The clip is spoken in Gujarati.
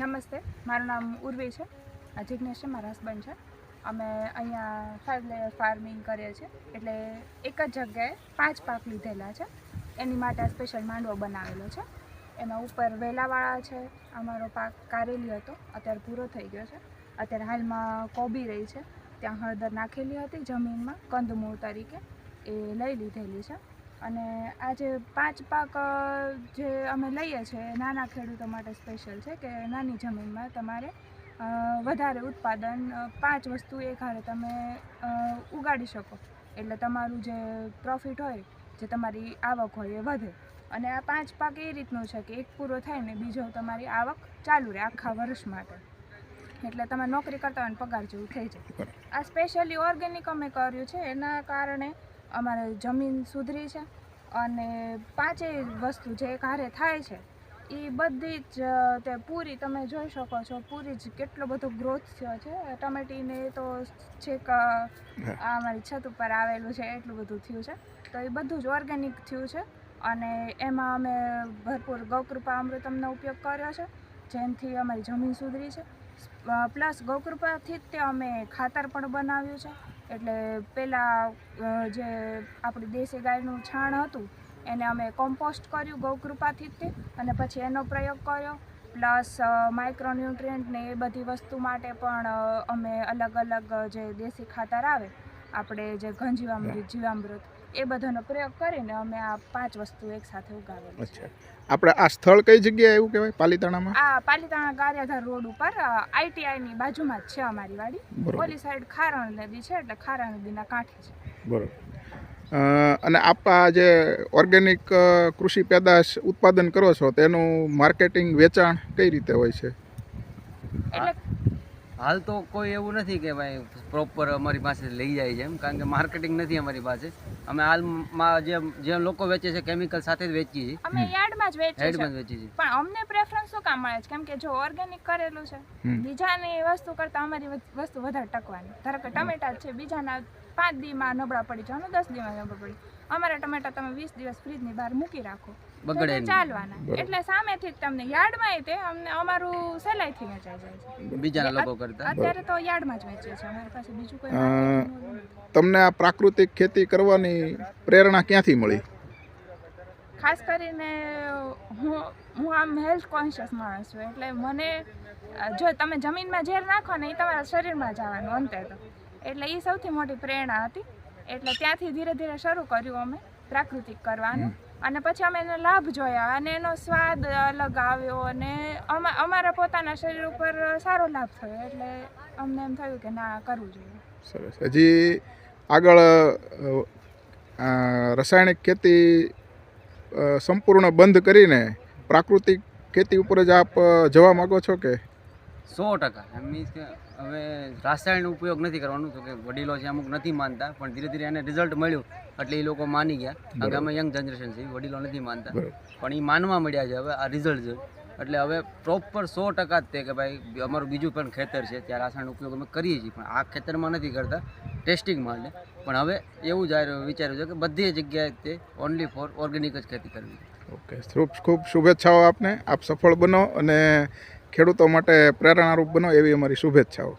નમસ્તે. મારું નામ ઉર્વી છે. જિજ્ઞેશ છે, મારા હસબન્ડ છે. અમે અહીંયા ફાઇવ લેયર ફાર્મિંગ કરીએ છીએ. એટલે એક જ જગ્યાએ પાંચ પાક લીધેલા છે. એની માટે સ્પેશિયલ માંડવો બનાવેલો છે. એમાં ઉપર વેલાવાળા છે. અમારો પાક કારેલી હતો. અત્યારે પૂરો થઈ ગયો છે. અત્યારે હાલમાં કોબી રહી છે. ત્યાં હળદર નાખેલી હતી જમીનમાં કંદમૂળ તરીકે. એ લઈ લીધેલી છે. અને આ જે પાંચ પાક જે અમે લઈએ છીએ નાના ખેડૂતો માટે સ્પેશિયલ છે કે નાની જમીનમાં તમારે વધારે ઉત્પાદન પાંચ વસ્તુ એક હારે તમે ઉગાડી શકો. એટલે તમારું જે પ્રોફિટ હોય, જે તમારી આવક હોય એ વધે. અને આ પાંચ પાક એ રીતનું છે કે એક પૂરો થાય ને બીજો તમારી આવક ચાલુ રહે આખા વર્ષ માટે. એટલે તમે નોકરી કરતા હોય ને પગાર જેવું થઈ જાય. આ સ્પેશિયલી ઓર્ગેનિક અમે કર્યું છે, એના કારણે અમારે જમીન સુધરી છે અને પાંચેય વસ્તુ જે કારે થાય છે એ બધી જ તે પૂરી તમે જોઈ શકો છો. પૂરી જ કેટલો બધો ગ્રોથ થયો છે. ટમેટીને તો છેક આ અમારી છત ઉપર આવેલું છે એટલું બધું થયું છે. તો એ બધું જ ઓર્ગેનિક થયું છે અને એમાં અમે ભરપૂર ગૌકૃપા અમૃતમનો ઉપયોગ કર્યો છે જેનાથી અમારી જમીન સુધરી છે. પ્લસ ગૌકૃપાથી જ તે અમે ખાતર પણ બનાવ્યું છે. એટલે પહેલાં જે આપણી દેશી ગાયનું છાણ હતું, એને અમે કોમ્પોસ્ટ કર્યું ગૌકૃપાથી જ તે, અને પછી એનો પ્રયોગ કર્યો. પ્લસ માઇક્રોન્યુટ્રિયન્ટ ને એ બધી વસ્તુ માટે પણ અમે અલગ અલગ જે દેશી ખાતર આવે, આપણે જે ઘન જીવામૃત જીવામૃત એ બધાનો પ્રયોગ કરીને અમે આ પાંચ વસ્તુ એકસાથે ઉગાવેલી છે. આપણે આ સ્થળ કઈ જગ્યાએ એવું કહેવાય? પાલીતાણામાં? આ પાલીતાણા ગારિયાધાર રોડ ઉપર આઈટીઆઈની બાજુમાં જ છે અમારી વાડી. ઓલી સાઈડ ખારણ નદી છે એટલે ખારણ નદીના કાંઠે છે. બરોબર. અને આપ આ જે ઓર્ગેનિક કૃષિ પેદાશ ઉત્પાદન કરો છો તેનું માર્કેટિંગ વેચાણ કઈ રીતે હોય છે? એટલે હાલ તો કોઈ એવું નથી કે ભાઈ પ્રોપર અમારી પાસે લઈ જાય છે એમ કારણ કે માર્કેટિંગ નથી અમારી પાસે. અમે હાલમાં જે જે લોકો વેચે છે કેમિકલ સાથે જ વેચીએ છીએ. અમે યાર્ડમાં જ વેચીએ યાર્ડમાં જ વેચીએ છીએ. પણ અમને પ્રેફરન્સ શું કામ મળે છે? કેમ કે જો ઓર્ગેનિક કરેલું છે બીજાની વસ્તુ કરતાં અમારી વસ્તુ વધારે ટકવાની. ધારો કે ટમેટા જ છે બીજાના પાંચ દીમાં નબળા પડી છે અને દસ દીમાં નબળા પડી અમારા ટમેટા તમે વીસ દિવસ ફ્રીજની બહાર મૂકી રાખો. બગડે ચાલવાના. એટલે સામેથી જ તમને યાર્ડમાં તે અમને અમારું સહેલાઈથી વેચાઈ જાય છે. બીજાના લોકો કરતા? અત્યારે તો યાર્ડમાં જ વેચીએ છીએ અમારી પાસે બીજું કોઈ અ, marketing નું નથી. તમને આ પ્રાકૃતિક ખેતી કરવાની પ્રેરણા ક્યાંથી મળી? ખાસ કરીને હું હું આમ હેલ્થ કોન્શિયસ માણસ છું. એટલે મને જો તમે જમીનમાં ઝેર નાખો ને એ તમારા શરીરમાં જવાનું અંતે તો. એટલે એ સૌથી મોટી પ્રેરણા હતી. એટલે ત્યાંથી ધીરે ધીરે શરૂ કર્યું અમે પ્રાકૃતિક કરવાનું. અને પછી અમે એનો લાભ જોયા અને એનો સ્વાદ અલગ આવ્યો અને અમા અમારા પોતાના શરીર ઉપર સારો લાભ થયો. એટલે અમને એમ થયું કે ના કરવું જોઈએ. સરસ. હજી આગળ રાસાયણિક ખેતી સંપૂર્ણ બંધ કરીને પ્રાકૃતિક ખેતી ઉપર જ આપ જવા માગો છો કે સો ટકા. એમ મીન્સ કે હવે રાસાયણ ઉપયોગ નથી કરવાનું તો કે વડીલો છે અમુક નથી માનતા પણ ધીરે ધીરે એને રિઝલ્ટ મળ્યું એટલે એ લોકો માની ગયા. કારણ કે અમે યંગ જનરેશન છે વડીલો નથી માનતા. પણ એ માનવા મળ્યા છે હવે આ રિઝલ્ટ છે. એટલે હવે પ્રોપર સો ટકા જ તે કે ભાઈ અમારું બીજું પણ ખેતર છે ત્યાં રાસાયણ ઉપયોગ અમે કરીએ છીએ પણ આ ખેતરમાં નથી કરતા ટેસ્ટિંગ માટે પણ હવે એવું જ વિચાર્યું છે કે બધી જગ્યાએ તે ઓનલી ફોર ઓર્ગેનિક જ ખેતી કરવી. ઓકે ખૂબ ખૂબ શુભેચ્છાઓ આપને. આપ સફળ બનો અને ખેડૂતો માટે પ્રેરણારૂપ બનો એવી અમારી શુભેચ્છાઓ.